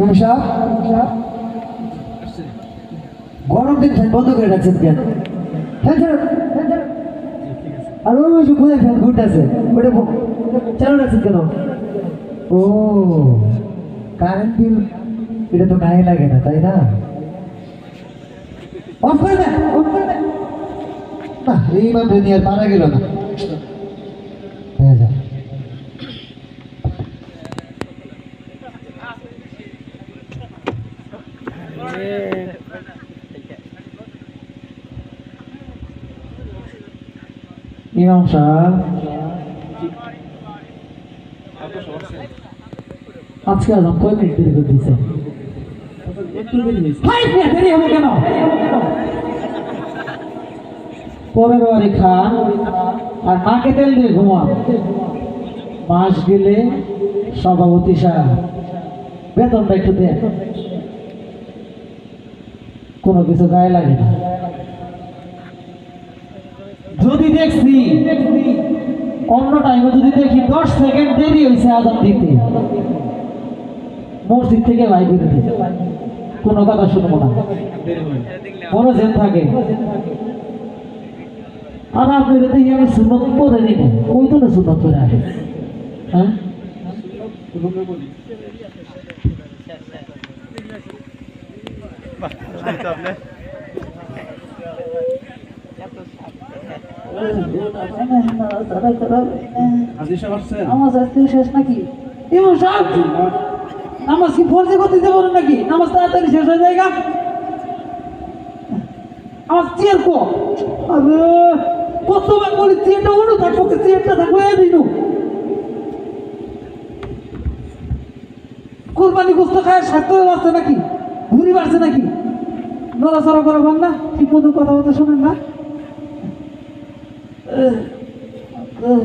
মশা গরম দিন ফ্যান বন্ধ করে রাখছেন কেন। আর ওই যে কোথায় ফ্যান ঘুরতেছে? ওটা চালু রাখছেন কেন? ও কারেন্ট বিল এটা তো গায়ে লাগে না, তাই না? অফ করে দেন অফ করে দেন। না, এইভাবে নিয়ে আর পারা গেল না হয়ে যা ইমাম সাহেব আজকে আজ কয় মিনিট দেরি করে দিয়েছে খান আর তেল দিয়ে সভাপতি সাহেব বেতনটা একটু দেন। কোনো কিছু গায়ে লাগে না। যদি দেখছি, অন্য টাইমে যদি দেখি দশ সেকেন্ড দেরি হয়েছে আজান দিতে, মসজিদ থেকে ভাই করে কোনো কথা শুনব না। বড় জেন থাকে। আর আপনি দেখি আমি সুন্নত করে নিব ওই তো না সুন্নত করে আসে হ্যাঁ? শেষ নাকি? নামাজ কি করতে নাকি? তাড়াতাড়ি শেষ হয়ে আমার কোরবানি গোস্ত খায়, স্বাস্থ্য বাড়ছে নাকি? ঘুরি বাড়ছে নাকি? নড়াচড়া করে বল না ঠিক মতো কথা বলতে শোনেন না। আহ, আহ,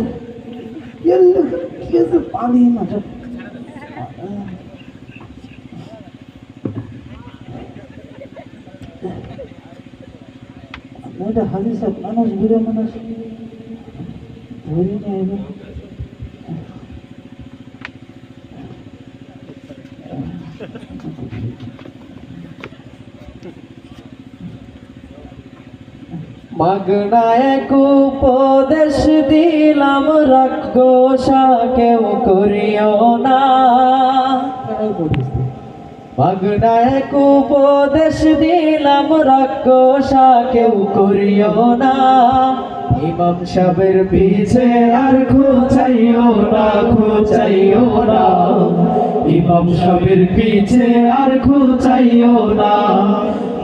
এর কি আছে পানি মাঠে এটা হাজির সাহেব মানুষ মাগনায়ক উপদেশ দিলাম রাক্ষসা কেউ করিও না। মাগনায়ক উপদেশ দিলাম রাক্ষসা কেউ করিও না। ইমাম সাহেবের পিছে আর খোঁচাইও না খোঁচাইও না। ইমাম সাহেবের পিছে আর খোঁচাইও না।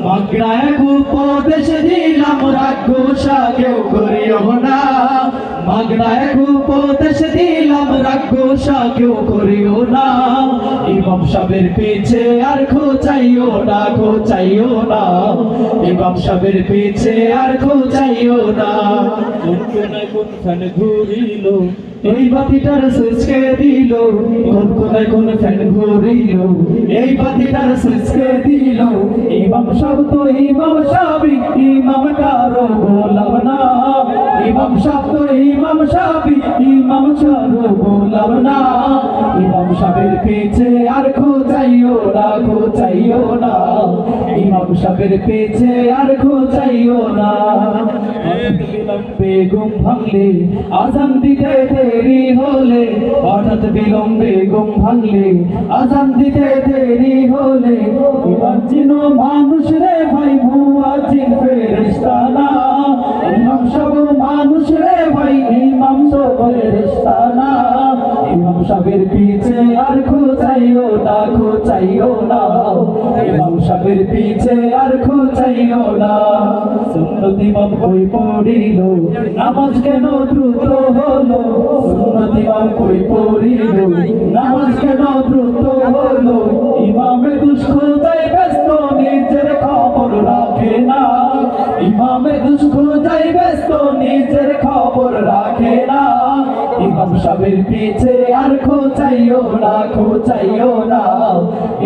মাগনায়ক উপদেশ দিলাম রাক্ষসা কেউ করিও না। মাগনায়ক উপদেশ দিলাম রাক্ষসা কেউ করিও না। ইমাম সাহেবের পিছে আর খোঁচাইও না খোঁচাইও না। ইমাম সাহেবের পিছে আর খোঁচাইও না। কোন কোন এই বাতিটার সুইচকে দিল, কোন কোথায় কোন ফ্যান ঘুরিল। এই বাতিটার সুইচকে দিল, ইমাম সব তো ইমাম সাহেব, ইমাম কারও গোলাম না। ইমাম সব তো ইমাম সাহেব, ইমাম কারও গোলাম না। ইমাম সাহেবের পিছে আর সাহেবের পিছে আর খোঁচাইও না। বিলম্বে ঘুম ভাঙলে, আজান দিতে দেরি হলে, হঠাৎ বিলম্বে ঘুম ভাঙলে, আজান দিতে দেরি হলে চিনো মানুষ রে ভাই ভুয়া চিন ফেরেস্তা না সব মানুষ রে ভাই ইমাম সব ফেরেস্তা ইমাম সাহেবের পিছে আর খোঁচাইও না খোঁচাইও না। সাহেবের পিছে আর খোঁচাইও না। সুন্নত ইমাম কই পড়িল। নামাজ কেন দ্রুত হলো? সুন্নত ইমাম কই পড়িল। নামাজ কেন দ্রুত হলো? ইমামে দুষ্কৃতায় ব্যস্ত, নিজের খবর রাখে না। ইমামে দুষ্কৃতায় ব্যস্ত, নিজের খবর রাখে না। ইমাম সাহেবের পিছে আর খোঁচাইও না খোঁচাইও না।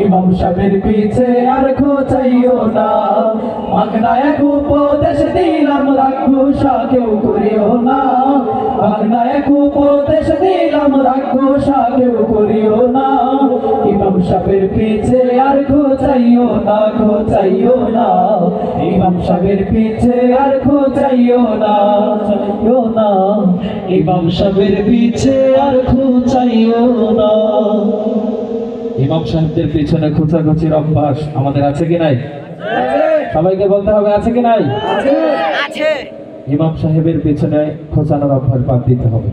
ইমাম সাহেবের পিছে আর খোঁচাইও না। মাগনা এক উপদেশ দিলাম, রাক্ষসা কেউ করিও না। মাগনা এক উপদেশ দিলাম, রাক্ষসা কেউ করিও না। ইমাম সাহেবের পিছে আর খোঁচাইও না খোঁচাইও না। ইমাম সাহেবের পিছে আর খোঁচাইও না চাইও না। ইমাম সাহেবের পিছে আর খোঁচাইও না। ইমাম সাহেবদের পিছনে খোঁচাখুচির অভ্যাস আমাদের আছে কি নাই? সবাইকে বলতে হবে আছে কি নাই? ইমাম সাহেবের পেছনে খোঁচানোর অভ্যাস বাদ দিতে হবে।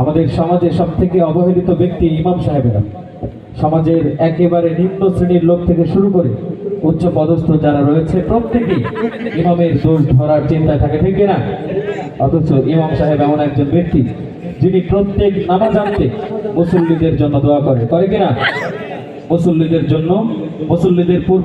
আমাদের সমাজে সব থেকে অবহেলিত ব্যক্তি ইমাম সাহেবেরা। সমাজের একেবারে নিম্ন শ্রেণির লোক থেকে শুরু করে উচ্চ পদস্থ যারা রয়েছে প্রত্যেকে ইমামের দোষ ধরার চিন্তায় থাকে, ঠিক না অথচ ইমাম সাহেব এমন একজন ব্যক্তি যিনি প্রত্যেক নামাজ আনতে মুসল্লিদের জন্য দোয়া করে করে কিনা? মুসল্লিদের জন্য, মুসল্লিদের পূর্ব